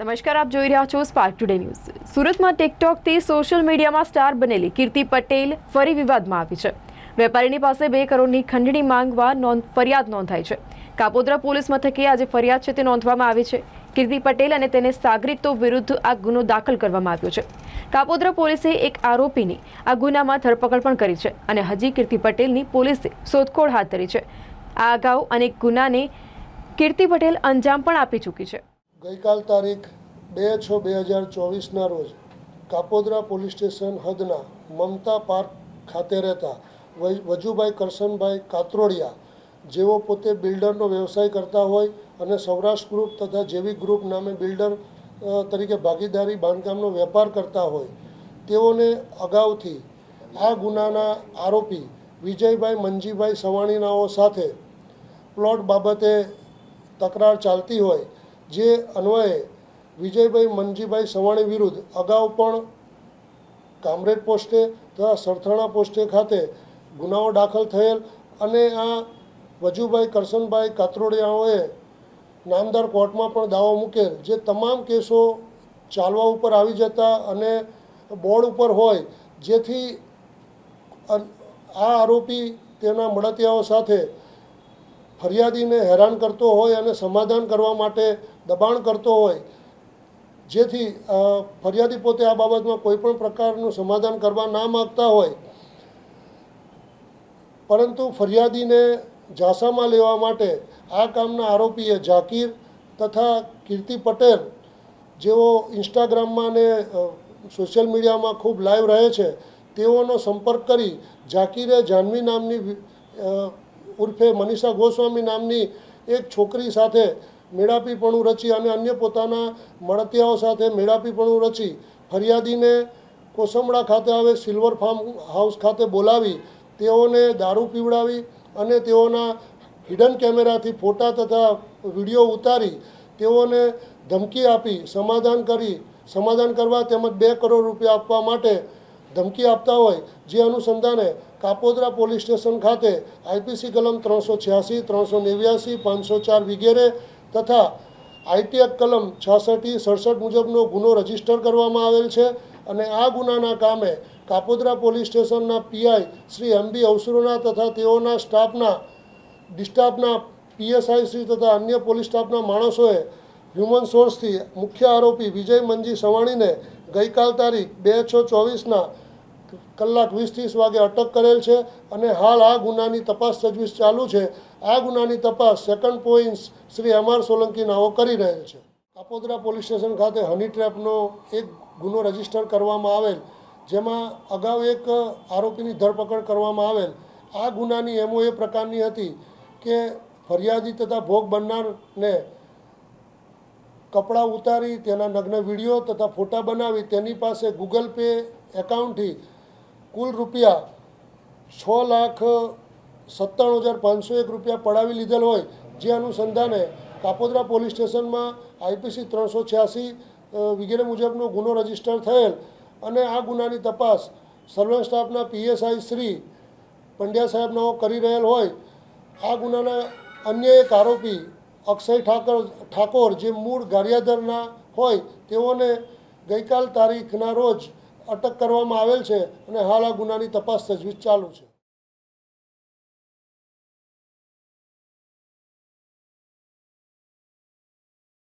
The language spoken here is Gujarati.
નમસ્કાર, આપ જોઈ રહ્યા છો સ્પાર્ક ટુડે ન્યૂઝ સુરતમાં ટિકટોકથી સોશિયલ મીડિયામાં સ્ટાર બનેલી કીર્તિ પટેલ ફરી વિવાદમાં આવી છે. વેપારીની પાસે બે કરોડની ખંડણી માંગવા નોંધ, ફરિયાદ નોંધાઈ છે. કાપોદ્રા પોલીસ મથકે આજે ફરિયાદ છે તે નોંધવામાં આવી છે. કીર્તિ પટેલ અને તેને સાગરીતો વિરુદ્ધ આ ગુનો દાખલ કરવામાં આવ્યો છે. કાપોદ્રા પોલીસે એક આરોપીની આ ગુનામાં ધરપકડ પણ કરી છે અને હજી કીર્તિ પટેલની પોલીસે શોધખોળ હાથ ધરી છે. આ અગાઉ અનેક ગુનાને કીર્તિ પટેલ અંજામ પણ આપી ચૂકી છે. ગઈકાલ તારીખ બે છ બે હજાર ચોવીસના રોજ કાપોદ્રા પોલીસ સ્ટેશન હદના મમતા પાર્ક ખાતે રહેતા વજુભાઈ કરશનભાઈ કાત્રોડિયા, જેઓ પોતે બિલ્ડરનો વ્યવસાય કરતા હોય અને સૌરાષ્ટ્ર ગ્રુપ તથા જેવી ગ્રુપ નામે બિલ્ડર તરીકે ભાગીદારી બાંધકામનો વેપાર કરતા હોય, તેઓને અગાઉથી આ ગુનાના આરોપી વિજયભાઈ મંજીભાઈ સવાણીનાઓ સાથે પ્લોટ બાબતે તકરાર ચાલતી હોય જે અન્વયે વિજયભાઈ મનજીભાઈ સવાણી વિરુદ્ધ અગાઉ પણ કામરેજ પોસ્ટે તથા સરથાણા પોસ્ટે ખાતે ગુનાઓ દાખલ થયેલ અને આ વજુભાઈ કરશનભાઈ કાતરોડિયાઓએ નામદાર કોર્ટમાં પણ દાવો મૂકેલ, જે તમામ કેસો ચાલવા ઉપર આવી જતા અને બોર્ડ ઉપર હોય, જેથી આ આરોપી તેના મળતિયાઓ સાથે ફરિયાદીને હેરાન કરતો હોય અને સમાધાન કરવા માટે દબાણ કરતો હોય, જેથી ફરિયાદી પોતે આ બાબતમાં કોઈ પણ પ્રકારનું સમાધાન કરવા ના માગતા હોય. પરંતુ ફરિયાદીને ઝાંસામાં લેવા માટે આ કામના આરોપીએ ઝાકીર તથા કીર્તિ પટેલ, જેઓ ઇન્સ્ટાગ્રામમાં ને સોશિયલ મીડિયામાં ખૂબ લાઈવ રહે છે, તેઓનો સંપર્ક કરી ઝાકીરે જાહ્નવી નામની ઉર્ફે મનીષા ગોસ્વામી નામની એક છોકરી સાથે મેળાપીપણું રચી અને અન્ય પોતાના મળતિયાઓ સાથે મેળાપીપણું રચી ફરિયાદીને કોસમડા ખાતે આવે સિલ્વર ફાર્મ હાઉસ ખાતે બોલાવી, તેઓને દારૂ પીવડાવી અને તેઓના હિડન કેમેરાથી ફોટા તથા વીડિયો ઉતારી તેઓને ધમકી આપી, સમાધાન કરી, સમાધાન કરવા તેમજ બે કરોડ રૂપિયા આપવા માટે ધમકી આપતા હોય, જે અનુસંધાને કાપોદ્રા પોલીસ સ્ટેશન ખાતે આઈપીસી કલમ ત્રણસો છ્યાસી, ત્રણસો નેવ્યાસી, પાંચસો ચાર વગેરે તથા આઈટીએક કલમ છાસઠી સડસઠ મુજબનો ગુનો રજિસ્ટર કરવામાં આવેલ છે અને આ ગુનાના કામે કાપોદ્રા પોલીસ સ્ટેશનના પીઆઈ શ્રી એમ બી અવસરોના તથા તેઓના સ્ટાફના, ડિસ્ટાફના પીએસઆઈ શ્રી તથા અન્ય પોલીસ સ્ટાફના માણસોએ હ્યુમન સોર્સથી મુખ્ય આરોપી વિજય મંજી સવાણીને ગઈકાલ તારીખ બે છ ચોવીસના કલાક વીસ ત્રીસ વાગે અટક કરેલ છે અને હાલ આ ગુનાની તપાસ તજવીજ ચાલુ છે. આ ગુનાની તપાસ second point Shri M R Solanki નાઓ કરી રહેલ છે. કાપોદરા પોલીસ સ્ટેશન ખાતે હની ટ્રેપનો એક ગુનો રજિસ્ટર કરવામાં આવેલ, જેમાં અગાઉ એક આરોપીની ધરપકડ કરવામાં આવેલ. આ ગુનાની એમઓ એ પ્રકારની હતી કે ફરિયાદી તથા ભોગ બનનારને કપડાં ઉતારી, તેના નગ્ન વીડિયો તથા ફોટા બનાવી, તેની પાસે ગૂગલ પે એકાઉન્ટથી કુલ રૂપિયા છ લાખ સત્તાણું હજાર પાંચસો એક રૂપિયા પડાવી લીધેલ હોય જે અનુસંધાને કાપોદ્રા પોલીસ સ્ટેશનમાં આઈપીસી ત્રણસો છ્યાસી વગેરે મુજબનો ગુનો રજિસ્ટર થયેલ અને આ ગુનાની તપાસ સર્વેલન્સ સ્ટાફના પીએસઆઈ શ્રી પંડ્યા સાહેબનાઓ કરી રહેલ હોય. આ ગુનાના અન્ય એક આરોપી અક્ષય ઠાકર, ઠાકોર જે મૂળ ગારિયાધરના હોય તેઓને ગઈકાલ તારીખના રોજ અટક કરવામાં આવેલ છે અને હાલ આ ગુનાની તપાસ તજવીજ ચાલુ છે.